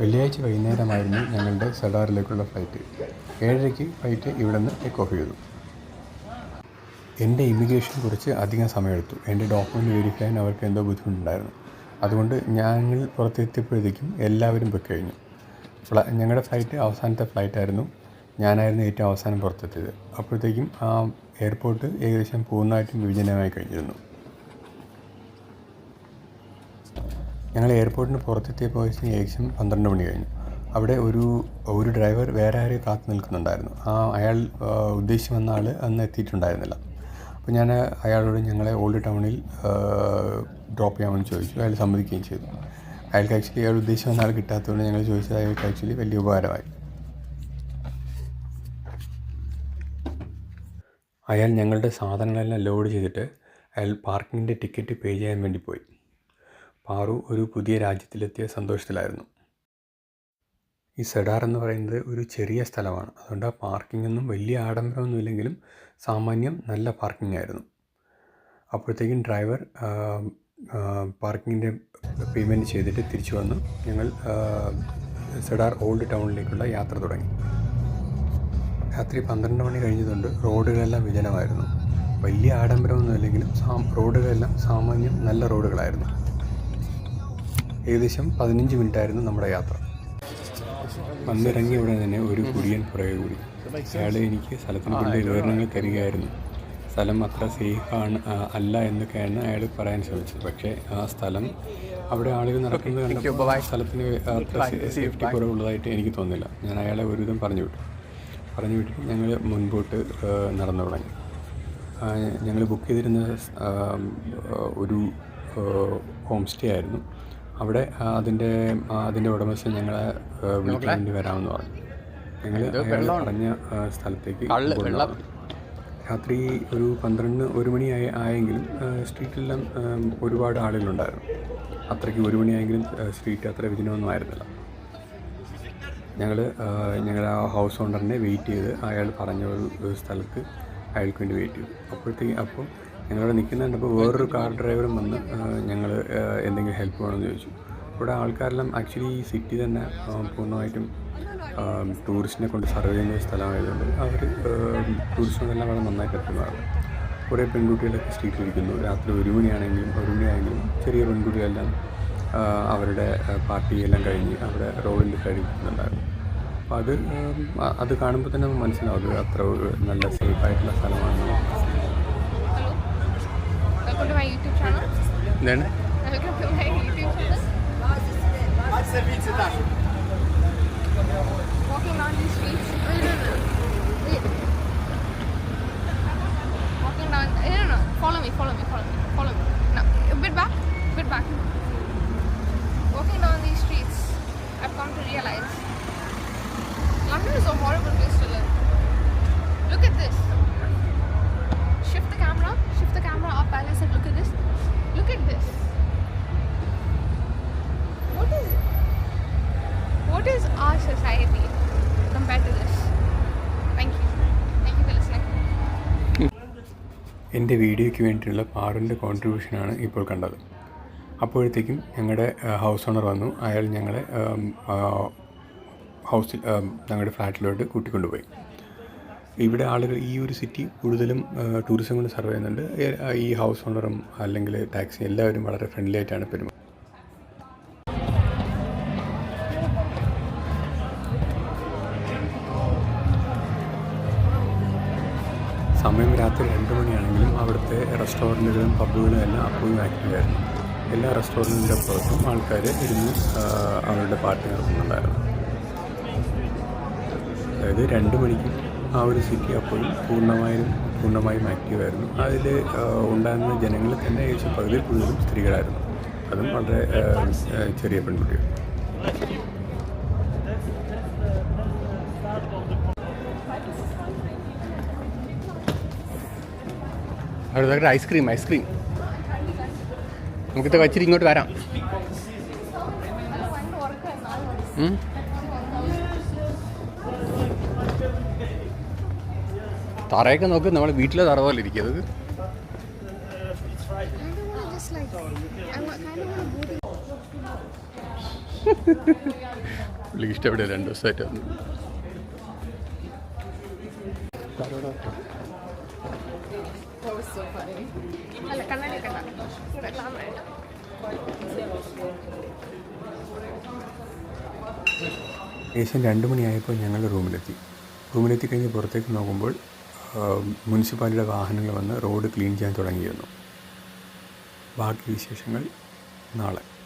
വെള്ളിയാഴ്ച വൈകുന്നേരമായിരുന്നു ഞങ്ങളുടെ സെഡാറിലേക്കുള്ള ഫ്ലൈറ്റ്. ഏഴരയ്ക്ക് ഫ്ലൈറ്റ് ഇവിടെ നിന്ന് ടേക്ക് ഓഫ് ചെയ്തു. എന്റെ ഇമിഗ്രേഷൻ കുറച്ച് അധികം സമയമെടുത്തു. എന്റെ ഡോക്യുമെന്റ് വെരിഫൈ ചെയ്യാൻ അവർക്ക് എന്തോ ബുദ്ധിമുട്ടുണ്ടായിരുന്നു. അതുകൊണ്ട് ഞങ്ങൾ പുറത്തെത്തിയപ്പോഴത്തേക്കും എല്ലാവരും പോയി കഴിഞ്ഞു. ഞങ്ങളുടെ ഫ്ലൈറ്റ് അവസാനത്തെ ഫ്ലൈറ്റായിരുന്നു ഞാനായിരുന്നു ഏറ്റവും അവസാനം പുറത്തെത്തിയത്. അപ്പോഴത്തേക്കും ആ എയർപോർട്ട് ഏകദേശം പൂർണമായിട്ടും വിഭജനമായി കഴിഞ്ഞിരുന്നു. ഞങ്ങൾ എയർപോർട്ടിന് പുറത്തെത്തിയപ്പോൾ ഏകദേശം പന്ത്രണ്ട് മണി കഴിഞ്ഞു. അവിടെ ഒരു ഒരു ഡ്രൈവർ വേറെ ആരെയും കാത്തു നിൽക്കുന്നുണ്ടായിരുന്നു. ആ അയാൾ ഉദ്ദേശിച്ച് വന്ന ആൾ അന്ന് എത്തിയിട്ടുണ്ടായിരുന്നില്ല. അപ്പോൾ ഞാൻ അയാളോട് ഞങ്ങളെ ഓൾഡ് ടൗണിൽ ഡ്രോപ്പ് ചെയ്യാമെന്ന് ചോദിച്ചു. അയാൾ സമ്മതിക്കുകയും ചെയ്തു. അയാൾക്ക് ആക്ച്വലി അയാൾ ഉദ്ദേശിച്ച് വന്ന ആൾ കിട്ടാത്തതുകൊണ്ട് ഞങ്ങൾ ചോദിച്ചത് അയാൾക്ക് ആക്ച്വലി വലിയ ഉപകാരമായി. അയാൾ ഞങ്ങളുടെ സാധനങ്ങളെല്ലാം ലോഡ് ചെയ്തിട്ട് അയാൾ പാർക്കിങ്ങിന്റെ ടിക്കറ്റ് പേ ചെയ്യാൻ വേണ്ടി പോയി. പാറു ഒരു പുതിയ രാജ്യത്തിലെത്തിയ സന്തോഷത്തിലായിരുന്നു. ഈ സെഡാർ എന്ന് പറയുന്നത് ഒരു ചെറിയ സ്ഥലമാണ്. അതുകൊണ്ട് ആ ഒന്നും വലിയ ആഡംബരമൊന്നുമില്ലെങ്കിലും സാമാന്യം നല്ല പാർക്കിംഗ് ആയിരുന്നു അപ്പോഴത്തേക്കും ഡ്രൈവർ പാർക്കിങ്ങിന്റെ പേയ്മെന്റ് ചെയ്തിട്ട് തിരിച്ചു വന്നു. ഞങ്ങൾ സെഡാർ ഓൾഡ് ടൗണിലേക്കുള്ള യാത്ര തുടങ്ങി. രാത്രി പന്ത്രണ്ട് മണി കഴിഞ്ഞതുകൊണ്ട് റോഡുകളെല്ലാം വിജനമായിരുന്നു. വലിയ ആഡംബരമൊന്നുമില്ലെങ്കിലും റോഡുകളെല്ലാം സാമാന്യം നല്ല റോഡുകളായിരുന്നു. ഏകദേശം പതിനഞ്ച് മിനിറ്റായിരുന്നു നമ്മുടെ യാത്ര. വന്നിറങ്ങിയ ഉടനെ തന്നെ ഒരു കുടിയൻ പുറകെ കൂടി അയാൾ എനിക്ക് സ്ഥലത്തിന് കൊണ്ട് വിവരണങ്ങൾ തരികയായിരുന്നു. സ്ഥലം അത്ര സേഫ് ആണ് അല്ല എന്നൊക്കെയാണ് അയാൾ പറയാൻ ശ്രമിച്ചത്. പക്ഷേ ആ സ്ഥലം അവിടെ ആളുകൾ നടക്കുന്നത് കണ്ടപ്പോൾ സ്ഥലത്തിന് അത്ര സേഫ്റ്റി കുറവുള്ളതായിട്ട് എനിക്ക് തോന്നില്ല. ഞാൻ അയാളെ ഒരുവിധം പറഞ്ഞു വിട്ടു. പറഞ്ഞു വിട്ടിട്ട് ഞങ്ങൾ മുൻപോട്ട് നടന്നു തുടങ്ങി. ഞങ്ങൾ ബുക്ക് ചെയ്തിരുന്ന ഒരു ഹോം സ്റ്റേ ആയിരുന്നു. അവിടെ അതിന്റെ അതിന്റെ ഉടമസ്ഥൻ ഞങ്ങളെ വിളിക്കേണ്ടി വിളിക്കാൻ വേണ്ടി വരാമെന്ന് പറഞ്ഞു. ഞങ്ങൾ അയാൾ പറഞ്ഞ സ്ഥലത്തേക്ക്. രാത്രി ഒരു പന്ത്രണ്ട് ഒരു മണി ആയ ആയെങ്കിലും സ്ട്രീറ്റിലെല്ലാം ഒരുപാട് ആളുകളുണ്ടായിരുന്നു. അത്രയ്ക്ക് ഒരു മണിയായെങ്കിലും സ്ട്രീറ്റ് അത്ര വിജനമൊന്നും ആയിരുന്നില്ല. ഞങ്ങൾ ഞങ്ങളുടെ ആ ഹൗസ് ഓണറിനെ വെയിറ്റ് ചെയ്ത് അയാൾ പറഞ്ഞ ഒരു ഒരു സ്ഥലത്ത് അയാൾക്ക് വേണ്ടി വെയിറ്റ് ചെയ്തു. അപ്പോഴത്തേക്ക് അപ്പോൾ ഞങ്ങളവിടെ നിൽക്കുന്നുണ്ട്. അപ്പോൾ വേറൊരു കാർ ഡ്രൈവറും വന്ന് ഞങ്ങൾ എന്തെങ്കിലും ഹെൽപ്പ് വേണമെന്ന് ചോദിച്ചു. ഇവിടെ ആൾക്കാരെല്ലാം ആക്ച്വലി ഈ സിറ്റി തന്നെ പൂർണമായിട്ടും ടൂറിസ്റ്റിനെ കൊണ്ട് സർവ് ചെയ്യുന്ന ഒരു സ്ഥലമായതുകൊണ്ട് അവർ ടൂറിസ്റ്റുകളെല്ലാം വളരെ നന്നായിട്ട് എത്തുന്നതാണ് കുറേ പെൺകുട്ടികളൊക്കെ സ്ട്രീറ്റിലിരിക്കുന്നു രാത്രി ഒരു മണിയാണെങ്കിലും ഒരു മണിയാണെങ്കിലും ചെറിയ പെൺകുട്ടികളെല്ലാം അവരുടെ പാർട്ടിയെല്ലാം കഴിഞ്ഞ് അവിടെ റോഡിന്റെ കഴിക്കുന്നുണ്ടായിരുന്നു അപ്പോൾ അത് അത് കാണുമ്പോൾ തന്നെ മനസ്സിലാവും. അത് അത്ര നല്ല സേഫ് ആയിട്ടുള്ള go to my YouTube channel. Then? I'm going to my YouTube channel. Walking down these streets. Wait, Walking down. No, no, no. Follow me, follow me, follow me, follow me. No, a bit back, a bit back. Walking down these streets, I've come to realize London is a horrible place to live. Look at this. Camera, shift the camera up. and I said, look at this. Look at this. What is what is our society compared to this? Thank you. Thank you for listening. എന്റെ വീഡിയോയ്ക്ക് വേണ്ടിയിട്ടുള്ള പാറിന്റെ കോൺട്രിബ്യൂഷനാണ് ഇപ്പോൾ കണ്ടത് അപ്പോഴത്തേക്കും ഞങ്ങളുടെ house owner വന്നു അയാൾ ഞങ്ങളെ ഹൗസിൽ ഞങ്ങളുടെ ഫ്ലാറ്റിലോട്ട് കൂട്ടിക്കൊണ്ടുപോയി ഇവിടെ ആളുകൾ ഈ ഒരു സിറ്റി കൂടുതലും ടൂറിസം കൊണ്ട് സർവ് ചെയ്യുന്നുണ്ട്. ഈ ഹൗസ് ഓണറും അല്ലെങ്കിൽ ടാക്സി എല്ലാവരും വളരെ ഫ്രണ്ട്ലി ആയിട്ടാണ് പെരുമാറുന്നത്. സമയം രാത്രി രണ്ട് മണിയാണെങ്കിലും അവിടുത്തെ റെസ്റ്റോറന്റുകളും പബ്ബുകളും എല്ലാം അപ്പോഴും ആക്റ്റീവായിരുന്നു എല്ലാ റെസ്റ്റോറന്റിന്റെ പുറത്തും ആൾക്കാർ ഇരുന്ന് അവരുടെ പാർട്ടി നടത്തുന്നുണ്ടായിരുന്നു. അതായത് രണ്ട് മണിക്കും ആ ഒരു സിറ്റി അപ്പോഴും പൂർണമായും പൂർണമായും ആക്റ്റീവായിരുന്നു അതിൽ ഉണ്ടായിരുന്ന ജനങ്ങളിൽ തന്നെ ഏകദേശം പകുതി കൂടുതലും സ്ത്രീകളായിരുന്നു. അതും വളരെ ചെറിയ പെൺകുട്ടികൾ. ഐസ്ക്രീം ഐസ്ക്രീം നമുക്കിത് വച്ചിട്ട് ഇങ്ങോട്ട് വരാം. തറയൊക്കെ നോക്ക് നമ്മൾ വീട്ടിലെ തറ പോലെ ഇരിക്കുന്നത്. പുള്ളിക്ക് ഇഷ്ടപ്പെടുക രണ്ട് ദിവസമായിട്ട് ഏകദേശം രണ്ട് മണിയായപ്പോൾ ഞങ്ങൾ റൂമിലെത്തി റൂമിലെത്തി കഴിഞ്ഞ് പുറത്തേക്ക് നോക്കുമ്പോൾ മുനിസിപ്പാലിറ്റിയുടെ വാഹനങ്ങൾ വന്ന് റോഡ് ക്ലീൻ ചെയ്യാൻ തുടങ്ങിയിരുന്നു. ബാക്കി വിശേഷങ്ങൾ നാളെ.